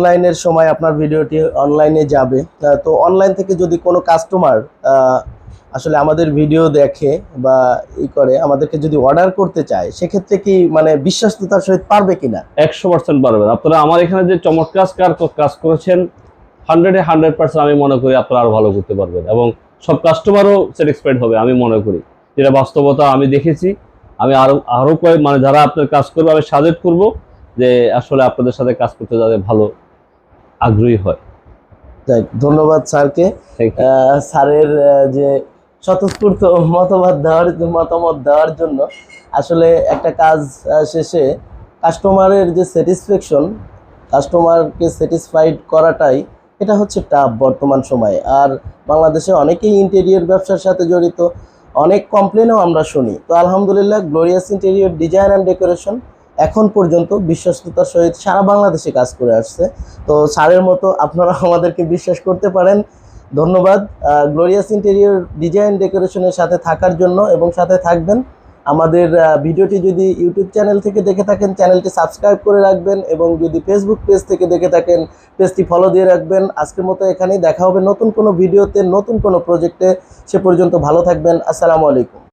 অনলাইনের সময় আপনার ভিডিওটি অনলাইনে যাবে। তো অনলাইন থেকে যদি কোনো কাস্টমার আসলে আমাদের ভিডিও দেখে বা ই করে, আমাদেরকে যদি অর্ডার করতে চায়, সেক্ষেত্রে কি মানে বিশ্বস্ততার সহিত পারবে কিনা? একশো পার্সেন্ট পারবেন আপনারা আমার এখানে যে চমৎকার কাজ- করেছেন হান্ড্রেডে হান্ড্রেড পার্সেন্ট আমি মনে করি আপনারা আরও ভালো করতে পারবেন এবং সব কাস্টমারও স্যাটিসফাইড হবে আমি মনে করি। যেটা বাস্তবতা আমি দেখেছি। আমি আরও আরও কয়েক মানে যারা আপনার কাজ করবে, আমি সাজেস্ট করব যে আসলে আপনাদের সাথে কাজ করতে যাতে ভালো আগ্রহী হয়। যাক, ধন্যবাদ স্যারকে। স্যারের যে স্বতঃস্ফূর্ত মতামত দেওয়ার মতামত দেওয়ার জন্য আসলে একটা কাজ শেষে কাস্টমারের যে স্যাটিসফ্যাকশন কাস্টমারকে স্যাটিসফাইড করাটাই এটা হচ্ছে টাফ বর্তমান সময়ে। আর বাংলাদেশে অনেকেই ইন্টেরিয়র ব্যবসার সাথে জড়িত অনেক কমপ্লেনও আমরা শুনি। তো আলহামদুলিল্লাহ glorious interior design and decoration এখন পর্যন্ত বিশ্বস্ততার সহিত সারা বাংলাদেশে কাজ করে আসছে। তো স্যারের মতো আপনারা আমাদেরকে বিশ্বাস করতে পারেন। ধন্যবাদ। গ্লোরিয়াস ইন্টেরিয়র ডিজাইন ডেকোরেশনের সাথে থাকার জন্য এবং সাথে থাকবেন। আমাদের ভিডিওটি যদি ইউটিউব চ্যানেল থেকে দেখে থাকেন, চ্যানেলটি সাবস্ক্রাইব করে রাখবেন এবং যদি ফেসবুক পেজ থেকে দেখে থাকেন পেজটি ফলো দিয়ে রাখবেন। আজকের মতো এখানেই দেখা হবে নতুন কোনো ভিডিওতে, নতুন কোনো প্রজেক্টে সে পর্যন্ত ভালো থাকবেন। আসসালামু আলাইকুম।